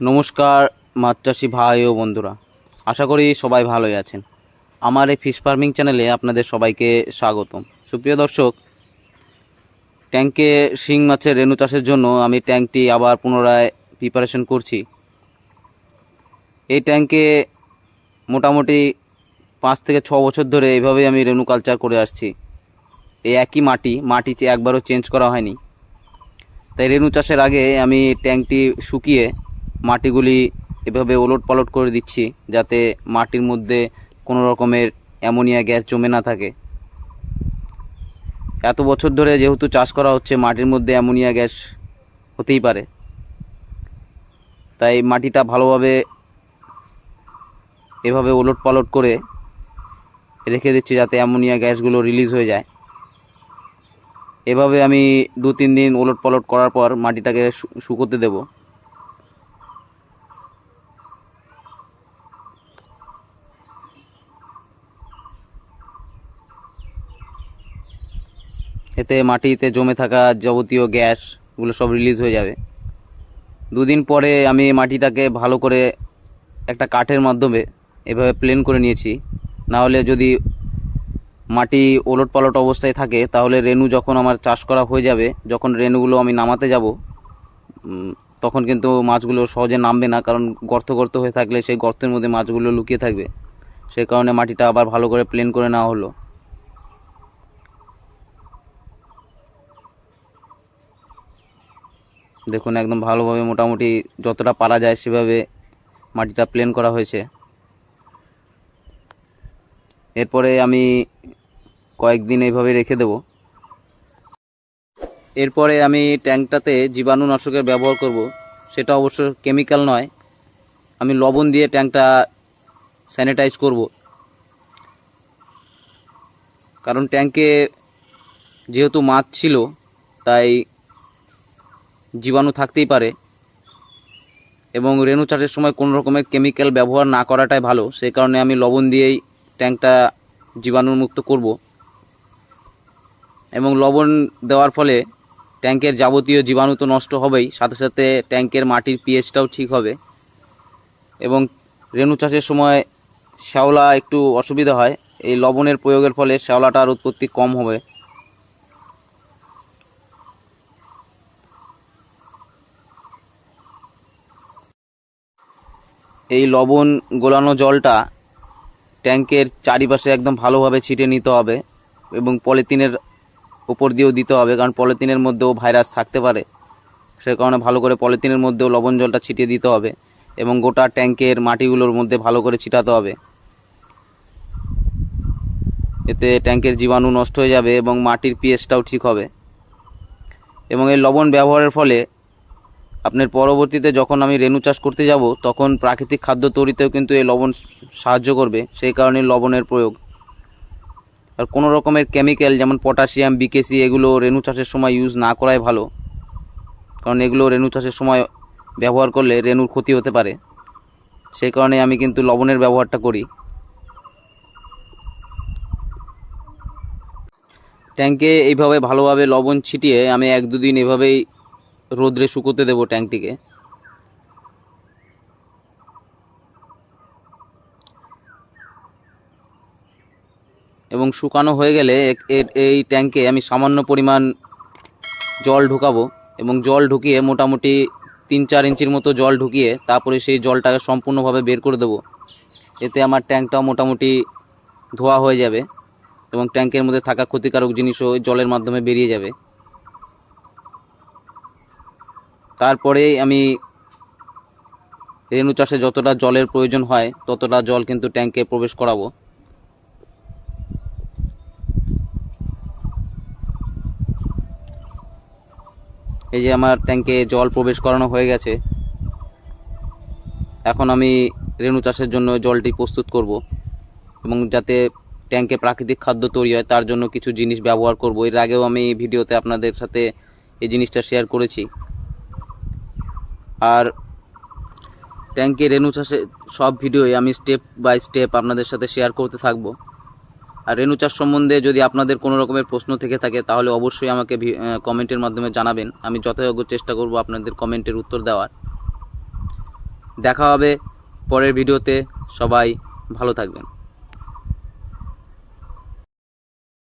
নমস্কার মাছ চাষি ভাই ও বন্ধুরা। আশা করি সবাই ভালোই আছেন। আমার এই ফিশ ফার্মিং চ্যানেলে আপনাদের সবাইকে স্বাগতম। সুপ্রিয় দর্শক ট্যাঙ্কে শিং মাছের রেণু চাষের জন্য আমি ট্যাঙ্কটি আবার পুনরায় প্রিপারেশন করছি। এই ট্যাঙ্কে মোটামুটি পাঁচ থেকে ছ বছর ধরে এইভাবেই আমি রেণু কালচার করে আসছি। এই একই মাটি, মাটিতে একবারও চেঞ্জ করা হয়নি। তাই রেণু চাষের আগে আমি ট্যাঙ্কটি শুকিয়ে মাটিগুলি এভাবে ওলট পালট করে দিচ্ছি যাতে মাটির মধ্যে কোনো রকমের অ্যামোনিয়া গ্যাস জমে না থাকে। এত বছর ধরে যেহেতু চাষ করা হচ্ছে, মাটির মধ্যে অ্যামোনিয়া গ্যাস হতেই পারে। তাই মাটিটা ভালোভাবে এভাবে ওলট পালট করে রেখে দিচ্ছি যাতে অ্যামোনিয়া গ্যাসগুলো রিলিজ হয়ে যায়। এভাবে আমি দু তিন দিন ওলট পালট করার পর মাটিটাকে শুকোতে দেবো। এতে মাটিতে জমে থাকা যাবতীয় গ্যাস গ্যাসগুলো সব রিলিজ হয়ে যাবে। দুদিন পরে আমি মাটিটাকে ভালো করে একটা কাঠের মাধ্যমে এভাবে প্লেন করে নিয়েছি। না হলে যদি মাটি ওলট পালট অবস্থায় থাকে, তাহলে রেনু যখন আমার চাষ করা হয়ে যাবে, যখন রেনুগুলো আমি নামাতে যাব তখন কিন্তু মাছগুলো সহজে নামবে না, কারণ গর্ত গর্ত হয়ে থাকলে সেই গর্তের মধ্যে মাছগুলো লুকিয়ে থাকবে। সেই কারণে মাটিটা আবার ভালো করে প্লেন করে নেওয়া হলো। দেখুন, একদম ভালোভাবে মোটামুটি যতটা পারা যায় সেভাবে মাটিটা প্লেন করা হয়েছে। এরপরে আমি কয়েকদিন এইভাবে রেখে দেব। এরপরে আমি ট্যাঙ্কটাতে জীবাণুনাশকের ব্যবহার করব। সেটা অবশ্য কেমিক্যাল নয়। আমি লবণ দিয়ে ট্যাঙ্কটা স্যানিটাইজ করব। কারণ ট্যাঙ্কে যেহেতু মাছ ছিল, তাই জীবাণু থাকতেই পারে এবং রেণু চাষের সময় কোনো রকমের কেমিক্যাল ব্যবহার না করাটাই ভালো। সেই কারণে আমি লবণ দিয়েই ট্যাঙ্কটা জীবাণুমুক্ত করব। এবং লবণ দেওয়ার ফলে ট্যাঙ্কের যাবতীয় জীবাণু তো নষ্ট হবেই, সাথে সাথে ট্যাঙ্কের মাটির পিএইচটাও ঠিক হবে। এবং রেণু চাষের সময় শ্যাওলা একটু অসুবিধা হয়, এই লবণের প্রয়োগের ফলে শ্যাওলাটার উৎপত্তি কম হবে। এই লবণ গোলানো জলটা ট্যাঙ্কের চারিপাশে একদম ভালোভাবে ছিটে নিতে হবে এবং পলিথিনের উপর দিয়েও দিতে হবে, কারণ পলিথিনের মধ্যেও ভাইরাস থাকতে পারে। সে কারণে ভালো করে পলিথিনের মধ্যেও লবণ জলটা ছিটিয়ে দিতে হবে এবং গোটা ট্যাঙ্কের মাটিগুলোর মধ্যে ভালো করে ছিটাতে হবে। এতে ট্যাঙ্কের জীবাণু নষ্ট হয়ে যাবে এবং মাটির পিএইচটাও ঠিক হবে। এবং এই লবণ ব্যবহারের ফলে আপনার পরবর্তীতে যখন আমি রেণু চাষ করতে যাব, তখন প্রাকৃতিক খাদ্য তৈরিতেও কিন্তু এই লবণ সাহায্য করবে, সেই কারণে লবণের প্রয়োগ। আর কোনো রকমের কেমিক্যাল যেমন পটাশিয়াম বিকেসি এগুলো রেণু চাষের সময় ইউজ না করাই ভালো। কারণ এগুলো রেণু চাষের সময় ব্যবহার করলে রেণুর ক্ষতি হতে পারে। সেই কারণে আমি কিন্তু লবণের ব্যবহারটা করি। ট্যাঙ্কে এইভাবে ভালোভাবে লবণ ছিটিয়ে আমি এক দুদিন এভাবেই রোদ্রে শুকোতে দেবো ট্যাঙ্কটিকে এবং শুকানো হয়ে গেলে এই ট্যাঙ্কে আমি সামান্য পরিমাণ জল ঢুকাবো এবং জল ঢুকিয়ে মোটামুটি তিন চার ইঞ্চির মতো জল ঢুকিয়ে তারপরে সেই জলটাকে সম্পূর্ণভাবে বের করে দেবো। এতে আমার ট্যাঙ্কটাও মোটামুটি ধোয়া হয়ে যাবে এবং ট্যাঙ্কের মধ্যে থাকা ক্ষতিকারক জিনিসও জলের মাধ্যমে বেরিয়ে যাবে। তারপরে আমি রেণু চাষে যতটা জলের প্রয়োজন হয়, ততটা জল কিন্তু ট্যাঙ্কে প্রবেশ করাবো। এই যে আমার ট্যাঙ্কে জল প্রবেশ করানো হয়ে গেছে। এখন আমি রেণু চাষের জন্য জলটি প্রস্তুত করব এবং যাতে ট্যাঙ্কে প্রাকৃতিক খাদ্য তৈরি হয়, তার জন্য কিছু জিনিস ব্যবহার করব। এর আগেও আমি ভিডিওতে আপনাদের সাথে এই জিনিসটা শেয়ার করেছি। আর ট্যাঙ্কে রেণু চাষে, সব ভিডিওই আমি স্টেপ বাই স্টেপ আপনাদের সাথে শেয়ার করতে থাকব। আর রেণু চাষ সম্বন্ধে যদি আপনাদের কোনো রকমের প্রশ্ন থেকে থাকে, তাহলে অবশ্যই আমাকে কমেন্টের মাধ্যমে জানাবেন। আমি যথাযোগ্য চেষ্টা করব আপনাদের কমেন্টের উত্তর দেওয়ার। দেখা হবে পরের ভিডিওতে সবাই ভালো থাকবেন।